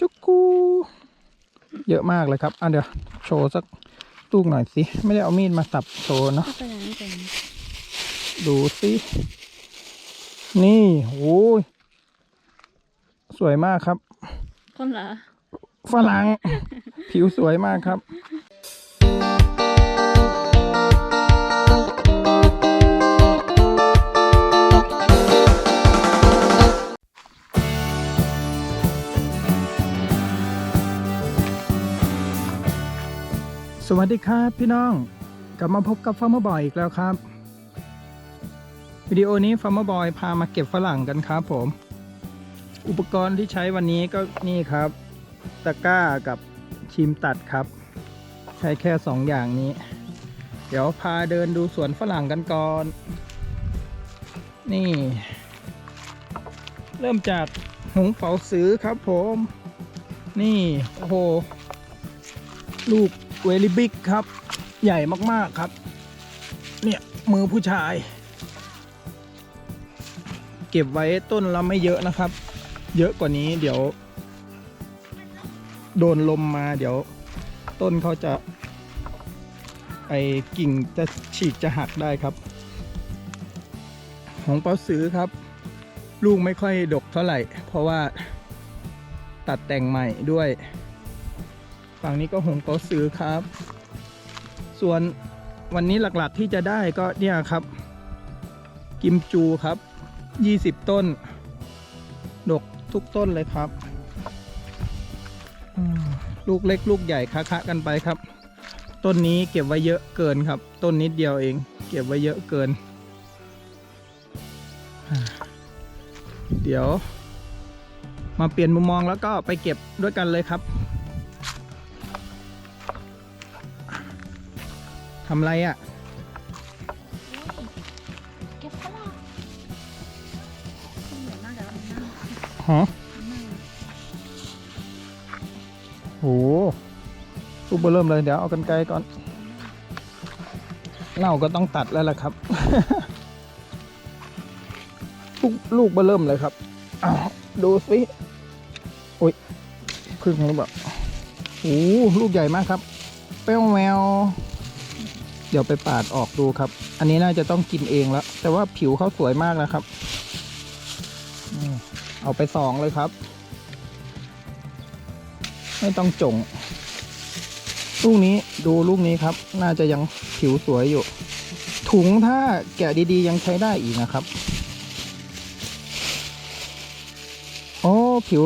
จุกกูเยอะมากเลยครับ อะเดี๋ยวโชว์สักลูกหน่อยสิ ไม่ได้เอามีดมาสับโชว์เนาะไปไหนไปไหนดูสิ นี่โอ้ย สวยมากครับ คนเหรอฝรั่ง ผิวสวยมากครับ สวัสดีครับพี่น้องกลับมาพบกับฟาร์มบอยอีกแล้วครับ วิดีโอนี้ฟาร์มบอยพามาเก็บฝรั่งกันครับผม อุปกรณ์ที่ใช้วันนี้ก็นี่ครับ ตะกร้ากับชิมตัดครับ ใช้แค่สองอย่างนี้ เดี๋ยวพาเดินดูสวนฝรั่งกันก่อน นี่ เริ่มจากหงเป๋าซื้อครับผม นี่โอ้โหลูก เวลิบิกครับ ใหญ่มากๆครับ เนี่ย มือผู้ชาย เก็บไว้ต้นละไม่เยอะนะครับ เยอะกว่านี้เดี๋ยว โดนลมมาเดี๋ยว ต้นเขาจะ ไอกิ่งจะฉีกจะหักได้ครับ ของเปาซื้อครับ ลูกไม่ค่อยดกเท่าไหร่ เพราะว่าตัดแต่งใหม่ด้วย ฝั่งนี้ก็หงเปาซื้อครับ ส่วนวันนี้หลักๆที่จะได้ก็เนี่ยครับ กิมจูครับ 20 ต้น ดกทุกต้นเลยครับ ลูกเล็กลูกใหญ่คะๆกันไปครับ ต้นนี้เก็บไว้เยอะเกินครับ ต้นนิดเดียวเอง เก็บไว้เยอะเกิน เดี๋ยว มาเปลี่ยนมุมมองแล้วก็ไปเก็บด้วยกันเลยครับ ทำไรอะ่ะเก็บฝรั่งคนเหนื่อยมากแล้วมันนั่งฮะโหลูกเบอร์เริ่มเลยเดี๋ยวเอากันไกลก่อนเน่าก็ต้องตัดแล้วล่ะครับ ลูกลูกเบอร์เริ่มเลยครับดูสิโอ้ยพึ่งหรือเปล่าโอ้ลูกใหญ่มากครับแป้วแมว ดี๋ยวไปปาดออกดูครับ อันนี้น่าจะต้องกินเองแล้ว แต่ว่าผิวเขาสวยมากนะครับ เอาไปสองเลยครับ ไม่ต้องจงลูกนี้ดูลูกนี้ครับ น่าจะยังผิวสวยอยู่ ถุงถ้าแกะดีๆยังใช้ได้อีกนะครับโอ้ผิว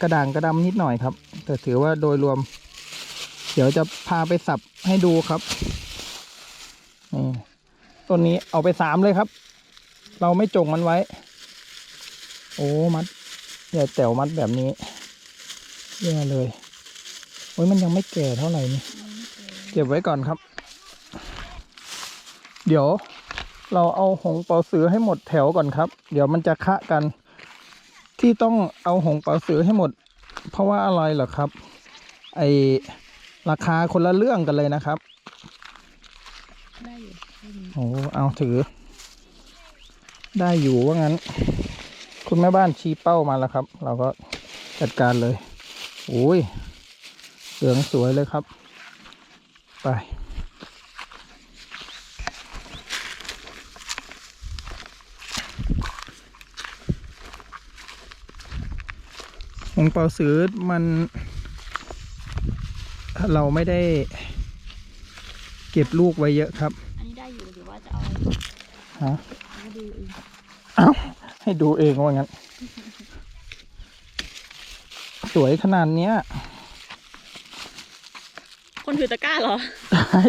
กระด่างกระดำนิดหน่อยครับ แต่ถือว่าโดยรวม เดี๋ยวจะพาไปสับให้ดูครับ ต้นนี้เอาไปสามเลยครับ เราไม่จงมันไว้ โอ้มัดใหญ่แต๋วมัดแบบนี้แย่เลยโอ้ยมันยังไม่แก่เท่าไหร่นี่เก็บไว้ก่อนครับ เดี๋ยวเราเอาหงเปาสือให้หมดแถวก่อนครับ เดี๋ยวมันจะคะกัน ที่ต้องเอาหงเปาสือให้หมด เพราะว่าอะไรเหรอครับ ไอราคาคนละเรื่องกันเลยนะครับ โอ้เอาถือ ได้อยู่ว่างั้น คุณแม่บ้านชี้เป้ามาแล้วครับ เราก็จัดการเลยโอ้ยเหลืองสวยเลยครับ ไปหงเปาสือมัน เราไม่ได้เก็บลูกไว้เยอะครับ ว่าจะเอาฮะเอาดูเองให้ดูเองว่างั้น สวยขนาดเนี้ย คนถือตะกร้าเหรอ ใช่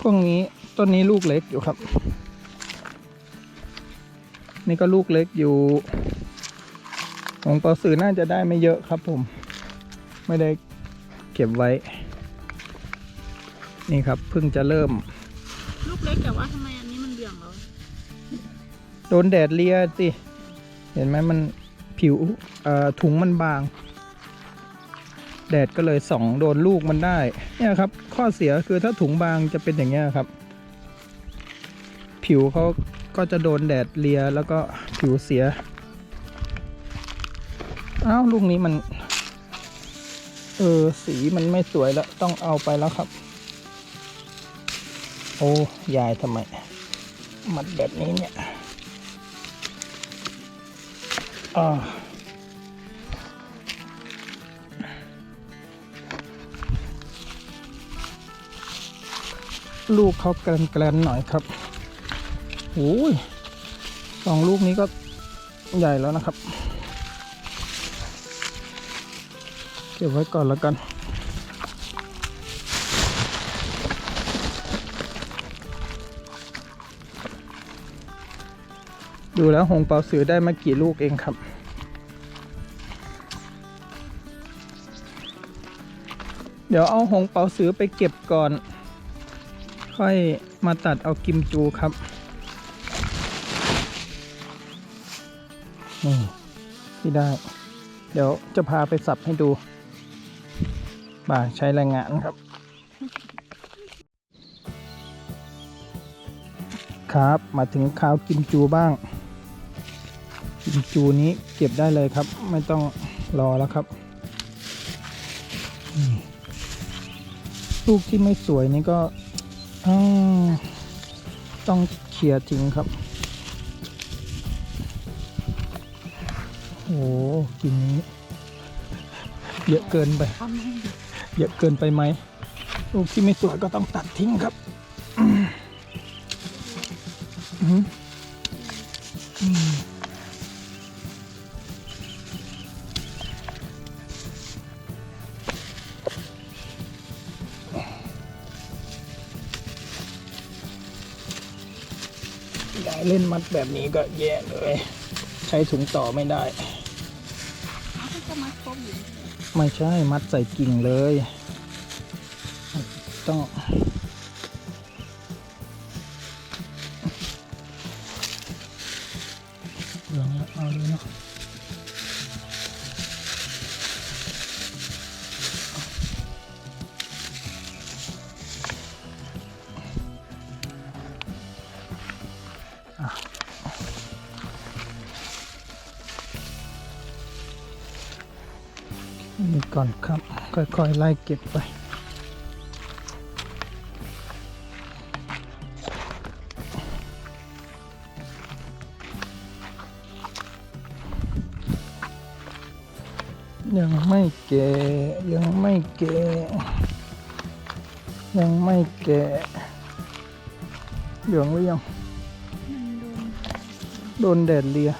พวกนี้ต้นนี้ลูกเล็กอยู่ครับ นี่ก็ลูกเล็กอยู่ ของปอสื่อน่าจะได้ไม่เยอะครับผม ไม่ได้เก็บไว้ นี่ครับเพิ่งจะเริ่ม ลูกเล็กแต่ว่าทำไมอันนี้มันเหลืองแล้วโดนแดดเลียสิ เห็นไหมมันผิวเอ่อถุงมันบาง แดดก็เลยส่องโดนลูกมันได้ เนี่ยครับ ข้อเสียคือถ้าถุงบางจะเป็นอย่างเงี้ยครับ ผิวเขาก็จะโดนแดดเลียแล้วก็ผิวเสีย อ้าวลูกนี้มัน เออสีมันไม่สวยแล้ว ต้องเอาไปแล้วครับ โอ้ยายทำไม มัดแบบนี้เนี่ยอ่าลูกเขาแกลนๆหน่อยครับโอ้ยสองลูกนี้ก็ใหญ่แล้วนะครับ เก็บไว้ก่อนแล้วกัน ดูแล้วหงเปาสือได้มากี่ลูกเองครับ เดี๋ยวเอาหงเปาสือไปเก็บก่อน ค่อยมาตัดเอากิมจูครับนี่ที่ได้ เดี๋ยวจะพาไปสับให้ดูบ่าใช้แรงงานครับ ครับ มาถึงข้าวกิมจูบ้าง จูนี้เก็บได้เลยครับ ไม่ต้องรอแล้วครับ ลูกที่ไม่สวยนี่ก็ต้องเคลียทิ้งครับ โอ้กินนี้ เยอะเกินไป เยอะเกินไปไหม ลูกที่ไม่สวยก็ต้องตัดทิ้งครับ อืม ยายเล่นมัดแบบนี้ก็แย่เลย ใช้ถุงต่อไม่ได้เขาจะมาครบอยู่ไม่ใช่มัดใส่กิ่งเลย ต้อง ก่อนครับ ค่อยๆ ไล่เก็บไป ยังไม่แก่ยังไม่แก่ยังไม่แก่เหลืองหรือยังมันโดนโดนแดดเลีย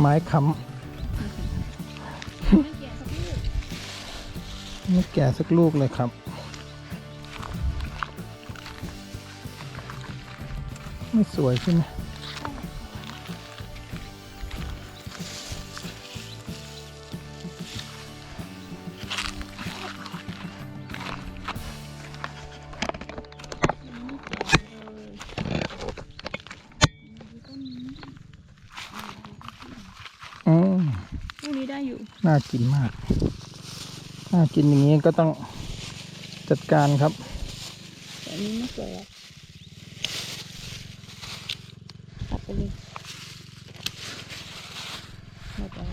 ไม้ค้ไม่แก่สักลูกำไม่แก่สักลูกเลยครับ ไม่สวยใช่ไหม น่ากินมาก น่ากินอย่างนี้ก็ต้องจัดการครับแต่อันนี้ไม่สวยอะตัดไปเลยหมดแล้ว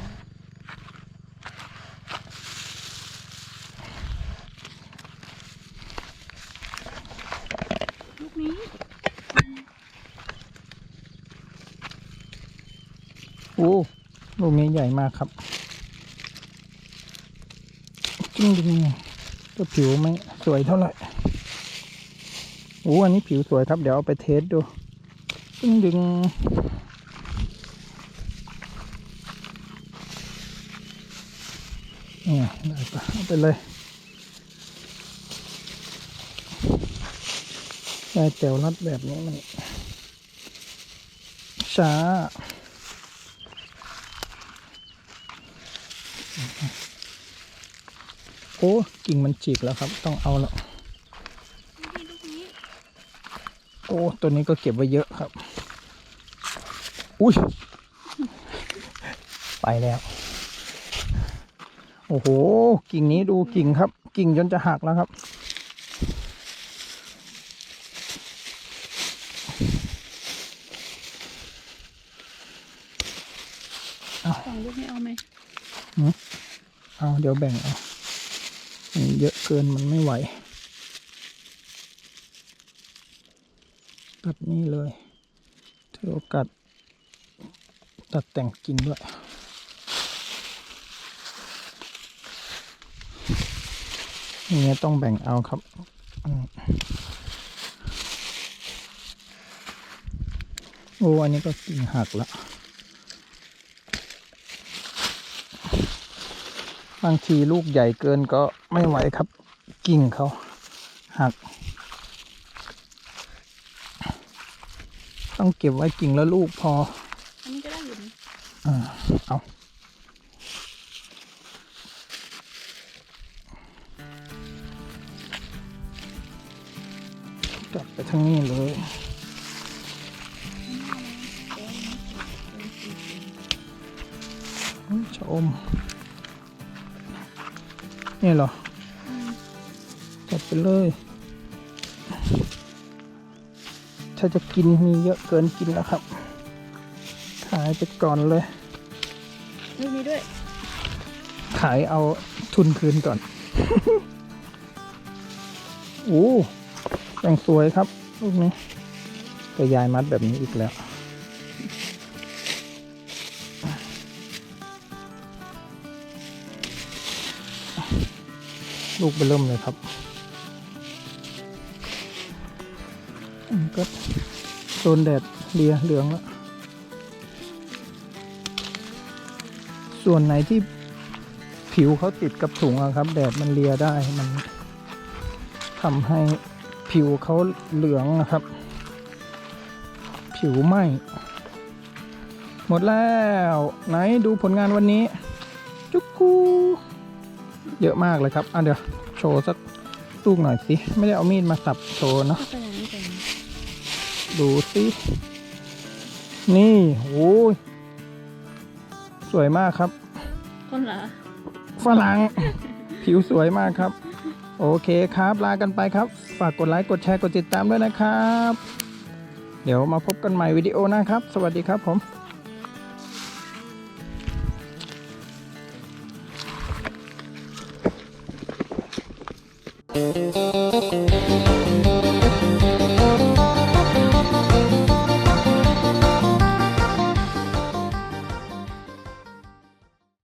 ลูกนี้โอ้ลูกนี้ใหญ่มากครับ จริงจริงก็ผิวไม่สวยเท่าไหร่โอ้อันนี้ผิวสวยครับ เดี๋ยวเอาไปเทสดูจึงดึงเนี่ยได้ปะเอาไปเลย ได้แตวรัดแบบนี้มันช้า อ้กิ่งมันจิกแล้วครับ ต้องเอาแล้วลูกนี้โอ้ตัวนี้ก็เก็บไว้เยอะครับ อุ้ย ไปแล้ว โอ้โห กิ่งนี้ดูกิ่งครับ กิ่งจนจะหักแล้วครับ สองลูกไม่เอาไหมเอา เดี๋ยวแบ่งเอานี่ เยอะเกินมันไม่ไหว ตัดนี่เลยถือโอกาสตัดแต่งกิ่งด้วยอย่างเงี้ยต้องแบ่งเอาครับโอ้อันนี้ก็กิ่งหักแล้วบางทีลูกใหญ่เกินก็ ไม่ไหวครับ กิ่งเขาหัก ต้องเก็บไว้กิ่งแล้วลูกพอ อันนี้ก็ได้อยู่นะอ่าเอาจับไปทั้งนี้เลยอุ๊ยชะอมนี่เหรออืมจัดไป เลย ถ้าจะกินมีเยอะเกินกินแล้วครับ ขายไปก่อนเลยลูกนี้ด้วย ขายเอาทุนคืนก่อน โอ้ยังสวยครับลูกนี้แต่ยายมัดแบบนี้อีกแล้วลูกเบอเริ่มเลยครับ ก็โดนแดดเลียเหลืองแล้วส่วนไหนที่ผิวเขาติดกับถุงอะครับ แดดมันเลียได้มันทำให้ผิวเขาเหลืองนะครับ ผิวไหมหมดแล้ว ไหนดูผลงานวันนี้ จุกกูเยอะมากเลยครับอะเดี๋ยวโชว์สักลูกหน่อยสิ ไม่ได้เอามีดมาสับโชว์เนาะ ดูสินี่โอ้ยสวยมากครับคนเหรอฝรั่งผิวสวยมากครับ โอเคครับลากันไปครับ ฝากกดไลค์กดแชร์กดติดตามด้วยนะครับ เดี๋ยวมาพบกันใหม่วิดีโอหนะครับ สวัสดีครับผม